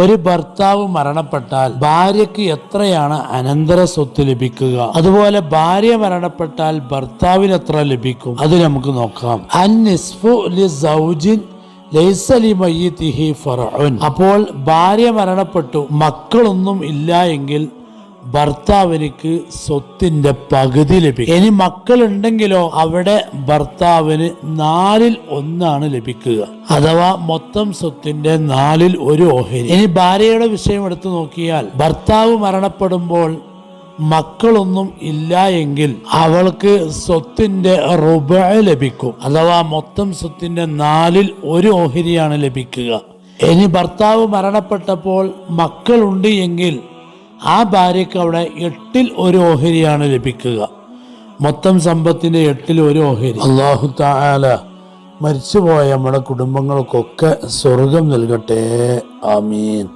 ഒരു ഭർത്താവ് മരണപ്പെട്ടാൽ ഭാര്യയ്ക്ക് എത്രയാണ് അനന്തര സ്വത്ത് ലഭിക്കുക? അതുപോലെ ഭാര്യ മരണപ്പെട്ടാൽ ഭർത്താവിന് എത്ര ലഭിക്കും? അത് നമുക്ക് നോക്കാം. അൻ ലി സൗജിൻ. അപ്പോൾ ഭാര്യ മരണപ്പെട്ടു. മക്കളൊന്നും ഇല്ല എങ്കിൽ ഭർത്താവിനിക്ക് സ്വത്തിന്റെ പകുതി ലഭിക്കും. ഇനി മക്കളുണ്ടെങ്കിലോ അവിടെ ഭർത്താവിന് നാലിൽ ഒന്നാണ് ലഭിക്കുക. അഥവാ മൊത്തം സ്വത്തിന്റെ നാലിൽ ഒരു ഓഹരി. ഇനി ഭാര്യയുടെ വിഷയം എടുത്തു നോക്കിയാൽ ഭർത്താവ് മരണപ്പെടുമ്പോൾ മക്കളൊന്നും ഇല്ല എങ്കിൽ അവൾക്ക് സ്വത്തിന്റെ റുബ ലഭിക്കും. അഥവാ മൊത്തം സ്വത്തിന്റെ നാലിൽ ഒരു ഓഹരിയാണ് ലഭിക്കുക. ഇനി ഭർത്താവ് മരണപ്പെട്ടപ്പോൾ മക്കളുണ്ട് എങ്കിൽ ആ ഭാര്യയ്ക്ക് അവിടെ എട്ടിൽ ഒരു ഓഹരിയാണ് ലഭിക്കുക. മൊത്തം സമ്പത്തിന്റെ എട്ടിൽ ഒരു ഓഹരി. അള്ളാഹു താല മരിച്ചുപോയ നമ്മുടെ കുടുംബങ്ങൾക്കൊക്കെ സ്വർഗം നൽകട്ടെ. ആമീൻ.